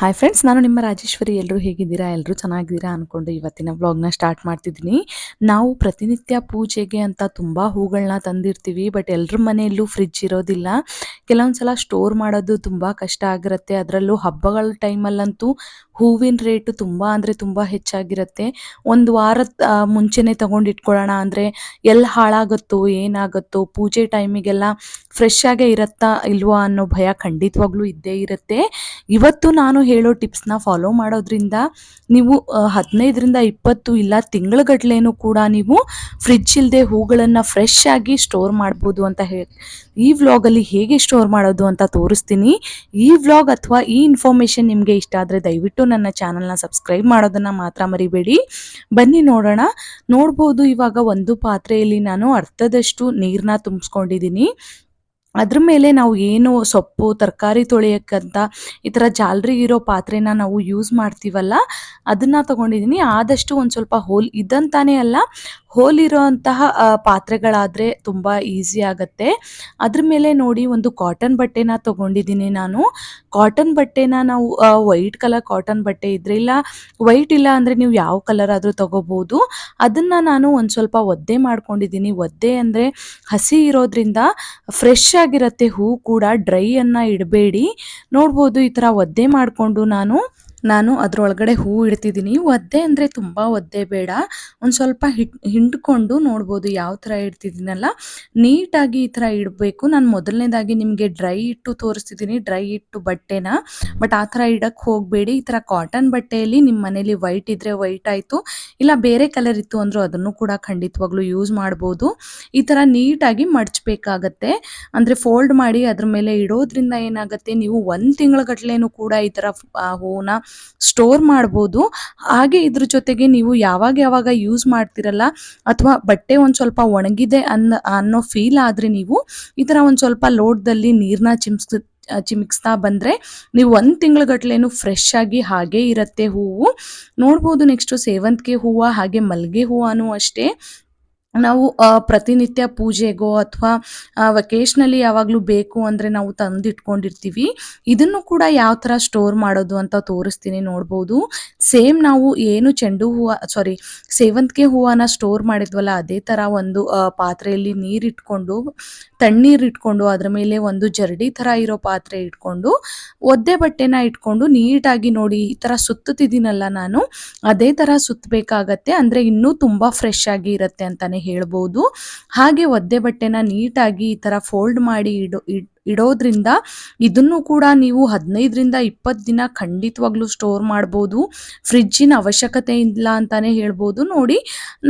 Hi friends ನಾನು ನಿಮ್ಮ ರಾಜೇಶ್ವರಿ. ಎಲ್ಲರೂ ಹೇಗಿದ್ದೀರಾ? ಎಲ್ಲರೂ ಚೆನ್ನಾಗಿದ್ದೀರಾ ಅಂದ್ಕೊಂಡು ಇವತ್ತಿನ ವ್ಲಾಗ್ನ ಸ್ಟಾರ್ಟ್ ಮಾಡ್ತಿದ್ದೀನಿ. ನಾವು ಪ್ರತಿನಿತ್ಯ ಪೂಜೆಗೆ ಅಂತ ತುಂಬ ಹೂಗಳನ್ನ ತಂದಿರ್ತೀವಿ ಬಟ್ ಎಲ್ಲರ ಮನೆಯಲ್ಲೂ ಫ್ರಿಜ್ ಇರೋದಿಲ್ಲ. ಕೆಲವೊಂದು ಸಲ ಸ್ಟೋರ್ ಮಾಡೋದು ತುಂಬ ಕಷ್ಟ ಆಗಿರುತ್ತೆ. ಅದರಲ್ಲೂ ಹಬ್ಬಗಳ ಟೈಮಲ್ಲಂತೂ ಹೂವಿನ ರೇಟು ತುಂಬ ಅಂದರೆ ತುಂಬ ಹೆಚ್ಚಾಗಿರುತ್ತೆ. ಒಂದು ವಾರ ಮುಂಚೆನೇ ತಗೊಂಡು ಇಟ್ಕೊಳ್ಳೋಣ ಅಂದರೆ ಎಲ್ಲಿ ಹಾಳಾಗುತ್ತೋ, ಏನಾಗುತ್ತೋ, ಪೂಜೆ ಟೈಮಿಗೆಲ್ಲ ಫ್ರೆಶ್ ಆಗೇ ಇರುತ್ತಾ ಇಲ್ವಾ ಅನ್ನೋ ಭಯ ಖಂಡಿತವಾಗ್ಲೂ ಇದ್ದೇ ಇರುತ್ತೆ. ಇವತ್ತು ನಾನು ಹೇಳೋ ಟಿಪ್ಸ್ನ ಫಾಲೋ ಮಾಡೋದ್ರಿಂದ ನೀವು ಹದಿನೈದರಿಂದ ಇಪ್ಪತ್ತು ಇಲ್ಲ ತಿಂಗಳಗಟ್ಲೇನೂ ಕೂಡ ನೀವು ಫ್ರಿಜ್ ಇಲ್ಲದೆ ಹೂಗಳನ್ನು ಫ್ರೆಶ್ ಆಗಿ ಸ್ಟೋರ್ ಮಾಡ್ಬೋದು ಅಂತ ಹೇಳಿ ಈ ವ್ಲಾಗಲ್ಲಿ ಹೇಗೆ ಸ್ಟೋರ್ ಮಾಡೋದು ಅಂತ ತೋರಿಸ್ತೀನಿ. ಈ ವ್ಲಾಗ್ ಅಥವಾ ಈ ಇನ್ಫಾರ್ಮೇಷನ್ ನಿಮಗೆ ಇಷ್ಟ ಆದರೆ ದಯವಿಟ್ಟು ನನ್ನ ಚಾನಲ್ನ ಸಬ್ಸ್ಕ್ರೈಬ್ ಮಾಡೋದನ್ನು ಮಾತ್ರ ಮರಿಬೇಡಿ. ಬನ್ನಿ ನೋಡೋಣ. ನೋಡ್ಬೋದು ಇವಾಗ ಒಂದು ಪಾತ್ರೆಯಲ್ಲಿ ನಾನು ಅರ್ಧದಷ್ಟು ನೀರನ್ನ ತುಂಬಿಸ್ಕೊಂಡಿದ್ದೀನಿ. ಅದ್ರ ಮೇಲೆ ನಾವು ಏನು ಸೊಪ್ಪು, ತರಕಾರಿ ತೊಳೆಯೋಕ್ಕಂತ ಈ ಥರ ಜಾಲರಿ ಇರೋ ಪಾತ್ರೆನ ನಾವು ಯೂಸ್ ಮಾಡ್ತೀವಲ್ಲ, ಅದನ್ನು ತೊಗೊಂಡಿದ್ದೀನಿ ಆದಷ್ಟು ಒಂದು ಸ್ವಲ್ಪ ಹೋಲ್ ಇದಂತಾನೆ ಅಲ್ಲ ಹೋಲ್ ಪಾತ್ರೆಗಳಾದರೆ ತುಂಬ ಈಸಿ ಆಗುತ್ತೆ. ಅದ್ರ ಮೇಲೆ ನೋಡಿ ಒಂದು ಕಾಟನ್ ಬಟ್ಟೆನ ತಗೊಂಡಿದ್ದೀನಿ ನಾನು. ಕಾಟನ್ ಬಟ್ಟೆನ ನಾವು ವೈಟ್ ಕಲರ್ ಕಾಟನ್ ಬಟ್ಟೆ ಇದ್ರೆ ಇಲ್ಲ ವೈಟ್ ಇಲ್ಲ ಅಂದರೆ ನೀವು ಯಾವ ಕಲರ್ ಆದರೂ ತಗೋಬೋದು. ಅದನ್ನು ನಾನು ಒಂದು ಸ್ವಲ್ಪ ಒದ್ದೆ ಮಾಡ್ಕೊಂಡಿದ್ದೀನಿ. ಒದ್ದೆ ಅಂದರೆ ಹಸಿ ಇರೋದ್ರಿಂದ ಫ್ರೆಶ್ ಆಗಿರತ್ತೆ ಹೂ ಕೂಡ ಡ್ರೈ ಅನ್ನ ಇಡಬೇಡಿ. ನೋಡ್ಬೋದು ಈ ಥರ ಒದ್ದೆ ಮಾಡಿಕೊಂಡು ನಾನು ನಾನು ಅದರೊಳಗಡೆ ಹೂ ಇಡ್ತಿದ್ದೀನಿ. ಒದ್ದೆ ಅಂದರೆ ತುಂಬ ಒದ್ದೆ ಬೇಡ. ಒಂದು ಸ್ವಲ್ಪ ಹಿಟ್, ಹಿಂಡ್ಕೊಂಡು ನೋಡ್ಬೋದು ಯಾವ ಥರ ಇಡ್ತಿದ್ದೀನಲ್ಲ. ನೀಟಾಗಿ ಈ ಥರ ಇಡಬೇಕು. ನಾನು ಮೊದಲನೇದಾಗಿ ನಿಮಗೆ ಡ್ರೈ ಇಟ್ಟು ತೋರಿಸ್ತಿದ್ದೀನಿ. ಡ್ರೈ ಇಟ್ಟು ಬಟ್ಟೆನ. ಬಟ್ ಆ ಥರ ಇಡಕ್ಕೆ ಹೋಗಬೇಡಿ. ಈ ಥರ ಕಾಟನ್ ಬಟ್ಟೆಯಲ್ಲಿ ನಿಮ್ಮ ಮನೇಲಿ ವೈಟ್ ಇದ್ದರೆ ವೈಟ್ ಆಯಿತು. ಇಲ್ಲ ಬೇರೆ ಕಲರ್ ಇತ್ತು ಅಂದರೂ ಅದನ್ನು ಕೂಡ ಖಂಡಿತವಾಗ್ಲೂ ಯೂಸ್ ಮಾಡ್ಬೋದು. ಈ ಥರ ನೀಟಾಗಿ ಮಡ್ಚಬೇಕಾಗತ್ತೆ. ಅಂದರೆ ಫೋಲ್ಡ್ ಮಾಡಿ ಅದ್ರ ಮೇಲೆ ಇಡೋದ್ರಿಂದ ಏನಾಗುತ್ತೆ? ನೀವು ಒಂದು ತಿಂಗಳಗಟ್ಲೆನೂ ಕೂಡ ಈ ಥರ ಹೂವನ್ನ ಸ್ಟೋರ್ ಮಾಡ್ಬೋದು. ಹಾಗೆ ಇದ್ರ ಜೊತೆಗೆ ನೀವು ಯಾವಾಗ ಯಾವಾಗ ಯೂಸ್ ಮಾಡ್ತಿರಲ್ಲ, ಅಥವಾ ಬಟ್ಟೆ ಒಂದು ಸ್ವಲ್ಪ ಒಣಗಿದೆ ಅನ್ನ, ಅನ್ನೋ ಫೀಲ್ ಆದರೆ ನೀವು ಈ ಥರ ಒಂದು ಸ್ವಲ್ಪ ಲೋಟದಲ್ಲಿ ನೀರನ್ನ ಚಿಮ್ಸ್ ಚಿಮಿಕ್ಸ್ತಾ ಬಂದರೆ ನೀವು ಒಂದು ತಿಂಗಳಗಟ್ಲೆನೂ ಫ್ರೆಶ್ ಆಗಿ ಹಾಗೆ ಇರುತ್ತೆ ಹೂವು. ನೋಡ್ಬೋದು ನೆಕ್ಸ್ಟು ಸೇವಂತಿಗೆ ಹೂವು, ಹಾಗೆ ಮಲ್ಲಿಗೆ ಹೂವನೂ ಅಷ್ಟೇ. ನಾವು ಪ್ರತಿನಿತ್ಯ ಪೂಜೆಗೋ ಅಥವಾ ವೆಕೇಶ್ನಲ್ಲಿ ಯಾವಾಗಲೂ ಬೇಕು ಅಂದರೆ ನಾವು ತಂದಿಟ್ಕೊಂಡಿರ್ತೀವಿ. ಇದನ್ನು ಕೂಡ ಯಾವ ಥರ ಸ್ಟೋರ್ ಮಾಡೋದು ಅಂತ ತೋರಿಸ್ತೀನಿ ನೋಡ್ಬೋದು. ಸೇಮ್ ನಾವು ಏನು ಚೆಂಡು ಹೂವು ಸಾರಿ ಸೇವಂತಿಗೆ ಹೂವನ್ನ ಸ್ಟೋರ್ ಮಾಡಿದ್ವಲ್ಲ, ಅದೇ ಥರ ಒಂದು ಪಾತ್ರೆಯಲ್ಲಿ ನೀರಿಟ್ಕೊಂಡು ತಣ್ಣೀರು ಇಟ್ಕೊಂಡು, ಅದರ ಮೇಲೆ ಒಂದು ಜರಡಿ ಥರ ಇರೋ ಪಾತ್ರೆ ಇಟ್ಕೊಂಡು, ಒದ್ದೆ ಬಟ್ಟೆನ ಇಟ್ಕೊಂಡು ನೀಟಾಗಿ ನೋಡಿ, ಈ ಥರ ಸುತ್ತುತ್ತಿದ್ದೀನಲ್ಲ ನಾನು, ಅದೇ ಥರ ಸುತ್ತಬೇಕಾಗತ್ತೆ ಅಂದರೆ ಇನ್ನೂ ತುಂಬ ಫ್ರೆಶ್ ಆಗಿ ಇರುತ್ತೆ ಅಂತಲೇ ಹೇಳ್ಬೋದು. ಹಾಗೆ ಒದ್ದೆ ಬಟ್ಟೆನ ನೀಟಾಗಿ ಈ ತರ ಫೋಲ್ಡ್ ಮಾಡಿ ಇಡೋ ಇಡ್- ಇಡೋದ್ರಿಂದ ಇದನ್ನು ಕೂಡ ನೀವು ಹದಿನೈದರಿಂದ ಇಪ್ಪತ್ತು ದಿನ ಖಂಡಿತವಾಗ್ಲೂ ಸ್ಟೋರ್ ಮಾಡ್ಬೋದು. ಫ್ರಿಜ್ಜಿನ ಅವಶ್ಯಕತೆ ಇಲ್ಲ ಅಂತಾನೆ ಹೇಳ್ಬೋದು. ನೋಡಿ,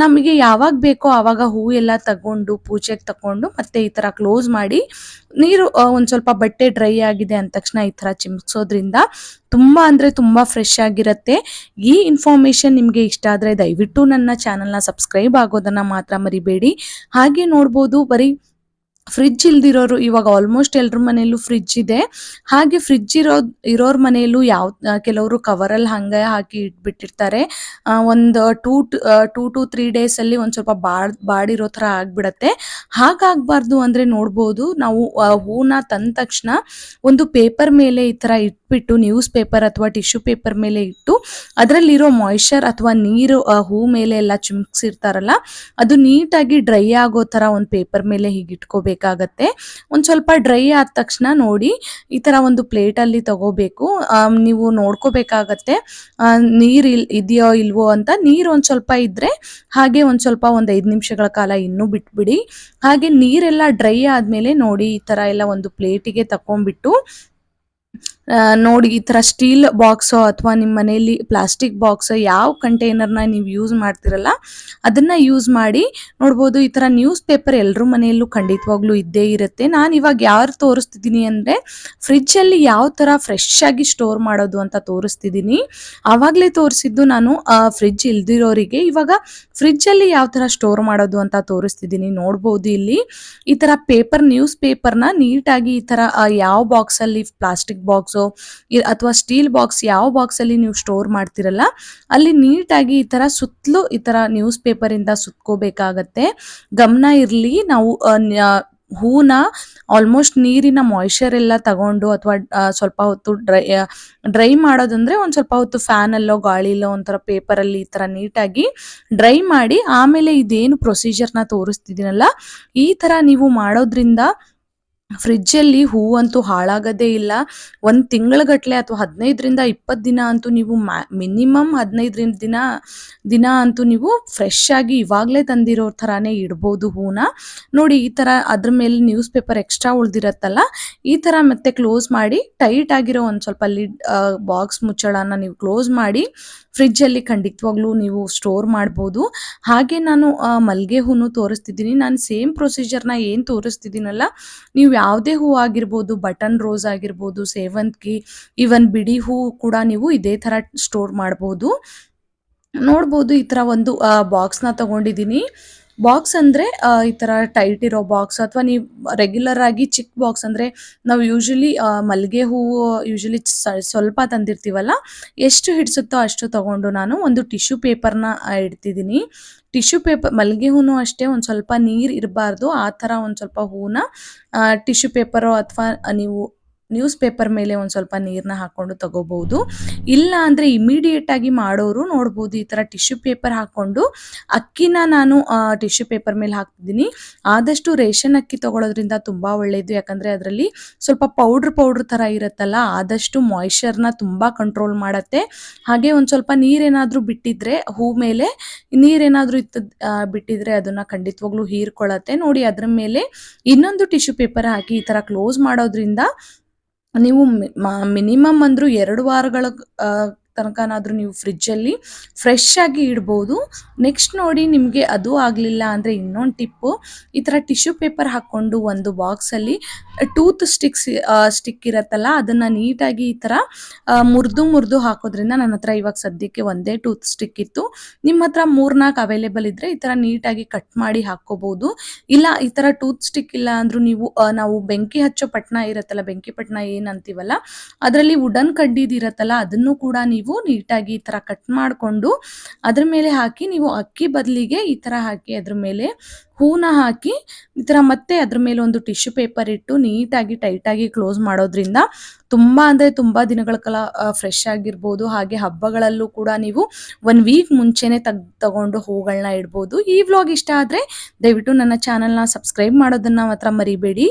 ನಮಗೆ ಯಾವಾಗ ಬೇಕೋ ಆವಾಗ ಹೂ ಎಲ್ಲ ತಗೊಂಡು, ಪೂಜೆಗೆ ತಗೊಂಡು ಮತ್ತೆ ಈ ಥರ ಕ್ಲೋಸ್ ಮಾಡಿ ನೀರು ಒಂದು ಸ್ವಲ್ಪ ಬಟ್ಟೆ ಡ್ರೈ ಆಗಿದೆ ಅಂದ ತಕ್ಷಣ ಈ ಥರ ಚಿಮ್ಸೋದ್ರಿಂದ ತುಂಬ ಅಂದರೆ ತುಂಬ ಫ್ರೆಶ್ ಆಗಿರುತ್ತೆ. ಈ ಇನ್ಫಾರ್ಮೇಷನ್ ನಿಮಗೆ ಇಷ್ಟ ಆದರೆ ದಯವಿಟ್ಟು ನನ್ನ ಚಾನಲ್ನ ಸಬ್ಸ್ಕ್ರೈಬ್ ಆಗೋದನ್ನು ಮಾತ್ರ ಮರಿಬೇಡಿ. ಹಾಗೆ ನೋಡ್ಬೋದು, ಬರೀ ಫ್ರಿಡ್ಜ್ ಇಲ್ದಿರೋರು ಇವಾಗ ಆಲ್ಮೋಸ್ಟ್ ಎಲ್ಲರ ಮನೆಯಲ್ಲೂ ಫ್ರಿಡ್ಜ್ ಇದೆ. ಹಾಗೆ ಫ್ರಿಡ್ಜ್ ಇರೋ, ಇರೋರ ಮನೆಯಲ್ಲೂ ಯಾವ ಕೆಲವರು ಕವರಲ್ಲಿ ಹಂಗೆ ಹಾಕಿ ಇಟ್ಬಿಟ್ಟಿರ್ತಾರೆ. ಒಂದು ಟೂ ಟೂ ಟು ತ್ರೀ ಡೇಸಲ್ಲಿ ಒಂದು ಸ್ವಲ್ಪ ಬಾಡ್ ಬಾಡಿರೋ ಥರ ಆಗಿಬಿಡತ್ತೆ. ಹಾಗಾಗಬಾರ್ದು ಅಂದರೆ ನೋಡ್ಬೋದು, ನಾವು ಹೂನ ತಂದ ತಕ್ಷಣ ಒಂದು ಪೇಪರ್ ಮೇಲೆ ಈ ಥರ ಇಟ್ಬಿಟ್ಟು ನ್ಯೂಸ್ ಪೇಪರ್ ಅಥವಾ ಟಿಶ್ಯೂ ಪೇಪರ್ ಮೇಲೆ ಇಟ್ಟು, ಅದರಲ್ಲಿರೋ ಮಾಯ್ಶ್ಚರ್ ಅಥವಾ ನೀರು ಹೂ ಮೇಲೆ ಎಲ್ಲ ಚಿಮ್ಕ್ಸಿರ್ತಾರಲ್ಲ, ಅದು ನೀಟಾಗಿ ಡ್ರೈ ಆಗೋ ಥರ ಒಂದು ಪೇಪರ್ ಮೇಲೆ ಹೀಗೆ ಇಟ್ಕೋಬೇಕಾಗತ್ತೆ ಒಂದು ಸ್ವಲ್ಪ ಡ್ರೈ ಆದ ತಕ್ಷಣ ನೋಡಿ ಈ ಥರ ಒಂದು ಪ್ಲೇಟಲ್ಲಿ ತಗೋಬೇಕು. ನೀವು ನೋಡ್ಕೋಬೇಕಾಗತ್ತೆ. ನೀರು ಇಲ್, ಇದೆಯೋ ಇಲ್ವೋ ಅಂತ ನೀರು ಒಂದು ಸ್ವಲ್ಪ ಇದ್ದರೆ ಹಾಗೆ ಒಂದು ಸ್ವಲ್ಪ ಒಂದು ಐದು ನಿಮಿಷಗಳ ಕಾಲ ಇನ್ನೂ ಬಿಟ್ಬಿಡಿ. ಹಾಗೆ ನೀರೆಲ್ಲ ಡ್ರೈ ಆದಮೇಲೆ ನೋಡಿ ಈ ಥರ ಎಲ್ಲ ಒಂದು ಪ್ಲೇಟಿಗೆ ತಗೊಂಡ್ಬಿಟ್ಟು ನೋಡಿ ಈ ಥರ ಸ್ಟೀಲ್ ಬಾಕ್ಸ್ ಅಥವಾ ನಿಮ್ಮ ಮನೆಯಲ್ಲಿ ಪ್ಲಾಸ್ಟಿಕ್ ಬಾಕ್ಸ್ ಯಾವ ಕಂಟೈನರ್ನ ನೀವು ಯೂಸ್ ಮಾಡ್ತಿರಲ್ಲ, ಅದನ್ನು ಯೂಸ್ ಮಾಡಿ ನೋಡ್ಬೋದು ಈ ಥರ ನ್ಯೂಸ್ ಪೇಪರ್ ಎಲ್ಲರ ಮನೆಯಲ್ಲೂ ಖಂಡಿತವಾಗ್ಲೂ ಇದ್ದೇ ಇರುತ್ತೆ. ನಾನು ಇವಾಗ ಯಾರು ತೋರಿಸ್ತಿದ್ದೀನಿ ಅಂದರೆ ಫ್ರಿಜ್ಜಲ್ಲಿ ಯಾವ ಥರ ಫ್ರೆಶ್ ಆಗಿ ಸ್ಟೋರ್ ಮಾಡೋದು ಅಂತ ತೋರಿಸ್ತಿದ್ದೀನಿ. ಆವಾಗಲೇ ತೋರಿಸಿದ್ದು ನಾನು ಫ್ರಿಜ್ ಇಲ್ದಿರೋರಿಗೆ. ಇವಾಗ ಫ್ರಿಜ್ಜಲ್ಲಿ ಯಾವ ಥರ ಸ್ಟೋರ್ ಮಾಡೋದು ಅಂತ ತೋರಿಸ್ತಿದ್ದೀನಿ. ನೋಡ್ಬೋದು ಇಲ್ಲಿ ಈ ಥರ ಪೇಪರ್, ನ್ಯೂಸ್ ಪೇಪರ್ನ ನೀಟಾಗಿ ಈ ಥರ ಯಾವ ಬಾಕ್ಸಲ್ಲಿ ಪ್ಲಾಸ್ಟಿಕ್ ಬಾಕ್ಸು ಅಥವಾ ಸ್ಟೀಲ್ ಬಾಕ್ಸ್ ಯಾವ ಬಾಕ್ಸಲ್ಲಿ ನೀವು ಸ್ಟೋರ್ ಮಾಡ್ತಿರಲ್ಲ, ಅಲ್ಲಿ ನೀಟಾಗಿ ಈ ಥರ ಸುತ್ತಲೂ ಈ ಥರ ನ್ಯೂಸ್ ಪೇಪರಿಂದ ಸುತ್ಕೋಬೇಕಾಗತ್ತೆ. ಗಮನ ಇರಲಿ, ನಾವು ಹೂನ ಆಲ್ಮೋಸ್ಟ್ ನೀರಿನ ಮಾಯ್ಶ್ಚರ್ ಎಲ್ಲ ತಗೊಂಡು ಅಥವಾ ಸ್ವಲ್ಪ ಹೊತ್ತು ಡ್ರೈ ಡ್ರೈ ಮಾಡೋದಂದ್ರೆ ಒಂದು ಸ್ವಲ್ಪ ಹೊತ್ತು ಫ್ಯಾನಲ್ಲೋ, ಗಾಳಿಲೋ ಒಂಥರ ಪೇಪರಲ್ಲಿ ಈ ಥರ ನೀಟಾಗಿ ಡ್ರೈ ಮಾಡಿ ಆಮೇಲೆ ಇದೇನು ಪ್ರೊಸೀಜರ್ನ ತೋರಿಸ್ತಿದ್ದೀನಲ್ಲ, ಈ ಥರ ನೀವು ಮಾಡೋದ್ರಿಂದ ಫ್ರಿಜ್ಜಲ್ಲಿ ಹೂವಂತೂ ಹಾಳಾಗೋದೇ ಇಲ್ಲ. ಒಂದು ತಿಂಗಳಗಟ್ಟಲೆ ಅಥವಾ ಹದಿನೈದರಿಂದ ಇಪ್ಪತ್ತು ದಿನ ಅಂತೂ ನೀವು ಮಿನಿಮಮ್ ಹದಿನೈದರಿಂದ ದಿನ ದಿನ ಅಂತೂ ನೀವು ಫ್ರೆಶ್ ಆಗಿ ಇವಾಗಲೇ ತಂದಿರೋ ಥರನೇ ಇಡ್ಬೋದು ಹೂನ. ನೋಡಿ, ಈ ಥರ ಅದ್ರ ಮೇಲೆ ನ್ಯೂಸ್ ಪೇಪರ್ ಎಕ್ಸ್ಟ್ರಾ ಉಳ್ದಿರತ್ತಲ್ಲ, ಈ ಥರ ಮತ್ತೆ ಕ್ಲೋಸ್ ಮಾಡಿ ಟೈಟ್ ಆಗಿರೋ ಒಂದು ಸ್ವಲ್ಪ ಲಿಡ್ ಬಾಕ್ಸ್ ಮುಚ್ಚಳನ ನೀವು ಕ್ಲೋಸ್ ಮಾಡಿ, ಫ್ರಿಜ್ಜಲ್ಲಿ ಖಂಡಿತವಾಗ್ಲೂ ನೀವು ಸ್ಟೋರ್ ಮಾಡ್ಬೋದು. ಹಾಗೆ ನಾನು ಮಲ್ಗೆ ಹೂನು ತೋರಿಸ್ತಿದ್ದೀನಿ. ನಾನು ಸೇಮ್ ಪ್ರೊಸೀಜರ್ನ ಏನು ತೋರಿಸ್ತಿದ್ದೀನಲ್ಲ, ನೀವು ಯಾವುದೇ ಹೂ ಆಗಿರ್ಬೋದು, ಬಟನ್ ರೋಸ್ ಆಗಿರ್ಬೋದು, ಸೇವಂತಿಗೆ ಈವನ್ ಬಿಡಿ ಹೂ ಕೂಡ ನೀವು ಇದೇ ಥರ ಸ್ಟೋರ್ ಮಾಡ್ಬೋದು. ನೋಡ್ಬೋದು ಈ ಥರ ಒಂದು ಬಾಕ್ಸ್ನ ತಗೊಂಡಿದ್ದೀನಿ. ಬಾಕ್ಸ್ ಅಂದರೆ ಈ ಥರ ಟೈಟ್ ಇರೋ ಬಾಕ್ಸ್ ಅಥವಾ ನೀವು ರೆಗ್ಯುಲರ್ ಆಗಿ ಚಿಕ್ಕ ಬಾಕ್ಸ್ ಅಂದರೆ ನಾವು ಯೂಶಲಿ ಮಲ್ಲಿಗೆ ಹೂವು ಯೂಶಲಿ ಸ್ವಲ್ಪ ತಂದಿರ್ತೀವಲ್ಲ, ಎಷ್ಟು ಹಿಡಿಸುತ್ತೋ ಅಷ್ಟು ತಗೊಂಡು ನಾನು ಒಂದು ಟಿಶ್ಯೂ ಪೇಪರ್ನ ಇಡ್ತಿದ್ದೀನಿ. ಟಿಶ್ಯೂ ಪೇಪರ್ ಮಲ್ಲಿಗೆ ಹೂನು ಅಷ್ಟೇ ಒಂದು ಸ್ವಲ್ಪ ನೀರು ಇರಬಾರ್ದು, ಆ ಥರ ಒಂದು ಸ್ವಲ್ಪ ಹೂನ ಟಿಶ್ಯೂ ಪೇಪರು ಅಥವಾ ನೀವು ನ್ಯೂಸ್ ಪೇಪರ್ ಮೇಲೆ ಒಂದು ಸ್ವಲ್ಪ ನೀರನ್ನ ಹಾಕೊಂಡು ತಗೋಬಹುದು. ಇಲ್ಲ ಅಂದ್ರೆ ಇಮಿಡಿಯೇಟ್ ಆಗಿ ಮಾಡೋರು ನೋಡ್ಬೋದು, ಈ ಥರ ಟಿಶ್ಯೂ ಪೇಪರ್ ಹಾಕೊಂಡು. ಅಕ್ಕಿನ ನಾನು ಟಿಶ್ಯೂ ಪೇಪರ್ ಮೇಲೆ ಹಾಕ್ತಿದ್ದೀನಿ. ಆದಷ್ಟು ರೇಷನ್ ಅಕ್ಕಿ ತಗೊಳ್ಳೋದ್ರಿಂದ ತುಂಬಾ ಒಳ್ಳೇದು. ಯಾಕಂದ್ರೆ ಅದರಲ್ಲಿ ಸ್ವಲ್ಪ ಪೌಡ್ರ್ ಪೌಡ್ರ್ ಥರ ಇರುತ್ತಲ್ಲ, ಆದಷ್ಟು ಮಾಯ್ಶ್ಚರ್ನ ತುಂಬಾ ಕಂಟ್ರೋಲ್ ಮಾಡುತ್ತೆ. ಹಾಗೆ ಒಂದ್ ಸ್ವಲ್ಪ ನೀರೇನಾದರೂ ಬಿಟ್ಟಿದ್ರೆ, ಹೂ ಮೇಲೆ ನೀರೇನಾದರೂ ಇತ್ತು ಬಿಟ್ಟಿದ್ರೆ ಅದನ್ನ ಖಂಡಿತವಾಗ್ಲೂ ಹೀರ್ಕೊಳ್ಳತ್ತೆ ನೋಡಿ ಅದ್ರ ಮೇಲೆ ಇನ್ನೊಂದು ಟಿಶ್ಯೂ ಪೇಪರ್ ಹಾಕಿ ಈ ತರ ಕ್ಲೋಸ್ ಮಾಡೋದ್ರಿಂದ ನೀವು ಮಿನಿಮಮ್ ಅಂದರೂ ಎರಡು ವಾರಗಳ ತನಕನಾದರೂ ನೀವು ಫ್ರಿಜ್ಜಲ್ಲಿ ಫ್ರೆಶ್ ಆಗಿ ಇಡ್ಬೋದು. ನೆಕ್ಸ್ಟ್ ನೋಡಿ ನಿಮಗೆ ಅದು ಆಗಲಿಲ್ಲ ಅಂದರೆ ಇನ್ನೊಂದು ಟಿಪ್ಪು ಈ ಥರ ಟಿಶ್ಯೂ ಪೇಪರ್ ಹಾಕ್ಕೊಂಡು ಒಂದು ಬಾಕ್ಸಲ್ಲಿ ಟೂತ್ ಸ್ಟಿಕ್ಸ್ ಸ್ಟಿಕ್ ಇರತ್ತಲ್ಲ, ಅದನ್ನು ನೀಟಾಗಿ ಈ ಥರ ಮುರಿದು ಮುರಿದು ಹಾಕೋದ್ರಿಂದ ನನ್ನ ಹತ್ರ ಇವಾಗ ಸದ್ಯಕ್ಕೆ ಒಂದೇ ಟೂತ್ ಸ್ಟಿಕ್ ಇತ್ತು. ನಿಮ್ಮ ಹತ್ರ ಮೂರ್ನಾಲ್ಕು ಅವೈಲೇಬಲ್ ಇದ್ದರೆ ಈ ಥರ ನೀಟಾಗಿ ಕಟ್ ಮಾಡಿ ಹಾಕ್ಕೋಬೋದು ಇಲ್ಲ, ಈ ಥರ ಟೂತ್ ಸ್ಟಿಕ್ ಇಲ್ಲ ಅಂದ್ರೂ ನೀವು ನಾವು ಬೆಂಕಿ ಹಚ್ಚೋ ಪಟ್ನ ಇರತ್ತಲ್ಲ, ಬೆಂಕಿ ಪಟ್ನ ಏನಂತೀವಲ್ಲ, ಅದರಲ್ಲಿ ವುಡನ್ ಕಡ್ಡಿದಿರತ್ತಲ್ಲ ಅದನ್ನು ಕೂಡ ನೀವು ನೀಟಾಗಿ ಈ ಥರ ಕಟ್ ಮಾಡಿಕೊಂಡು ಅದ್ರ ಮೇಲೆ ಹಾಕಿ ನೀವು ಅಕ್ಕಿ ಬದಲಿಗೆ ಈ ಥರ ಹಾಕಿ ಅದ್ರ ಮೇಲೆ ಹೂನ ಹಾಕಿ ಈ ಥರ ಮತ್ತೆ ಅದ್ರ ಮೇಲೆ ಒಂದು ಟಿಶ್ಯೂ ಪೇಪರ್ ಇಟ್ಟು ನೀಟಾಗಿ ಟೈಟಾಗಿ ಕ್ಲೋಸ್ ಮಾಡೋದ್ರಿಂದ ತುಂಬ ಅಂದರೆ ತುಂಬ ದಿನಗಳ ಕಾಲ ಫ್ರೆಶ್ ಆಗಿರ್ಬೋದು. ಹಾಗೆ ಹಬ್ಬಗಳಲ್ಲೂ ಕೂಡ ನೀವು ಒನ್ ವೀಕ್ ಮುಂಚೆನೇ ತಗ್, ತಗೊಂಡು ಹೂಗಳನ್ನ ಇಡ್ಬೋದು. ಈ ವ್ಲಾಗ್ ಇಷ್ಟ ಆದರೆ ದಯವಿಟ್ಟು ನನ್ನ ಚಾನಲ್ನ ಸಬ್ಸ್ಕ್ರೈಬ್ ಮಾಡೋದನ್ನು ಮಾತ್ರ ಮರಿಬೇಡಿ.